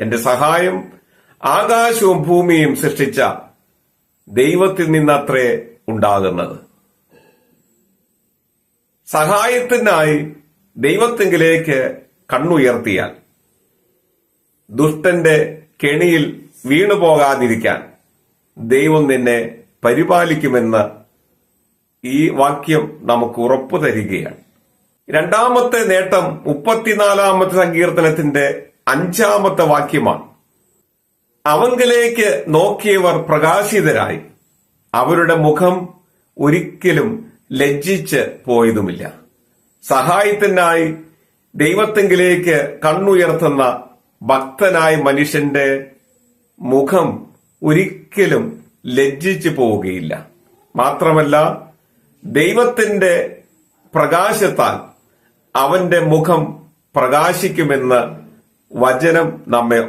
എന്റെ സഹായം ആകാശവും ഭൂമിയും സൃഷ്ടിച്ച ദൈവത്തിൽ നിന്നത്രേ ഉണ്ടാകുന്നത്. സഹായത്തിനായി ദൈവത്തെങ്കിലേക്ക് കണ്ണുയർത്തിയാൽ ദുഷ്ടന്റെ കെണിയിൽ വീണു പോകാതിരിക്കാൻ ദൈവം നിന്നെ പരിപാലിക്കുമെന്ന് ഈ വാക്യം നമുക്ക് ഉറപ്പു തരികയാണ് രണ്ടാമത്തെ നേട്ടം മുപ്പത്തിനാലാമത്തെ സങ്കീർത്തനത്തിന്റെ അഞ്ചാമത്തെ വാക്യമാണ്. അവങ്കിലേക്ക് നോക്കിയവർ പ്രകാശിതരായി. അവരുടെ മുഖം ഒരിക്കലും ലജ്ജിച്ച് പോയതുമില്ല. സഹായത്തിനായി ദൈവത്തെങ്കിലേക്ക് കണ്ണുയർത്തുന്ന ഭക്തനായ മനുഷ്യന്റെ മുഖം ഒരിക്കലും ലജ്ജിച്ചു പോവുകയില്ല. മാത്രമല്ല ദൈവത്തിന്റെ പ്രകാശത്താൽ അവന്റെ മുഖം പ്രകാശിക്കുമെന്ന് വചനം നമ്മെ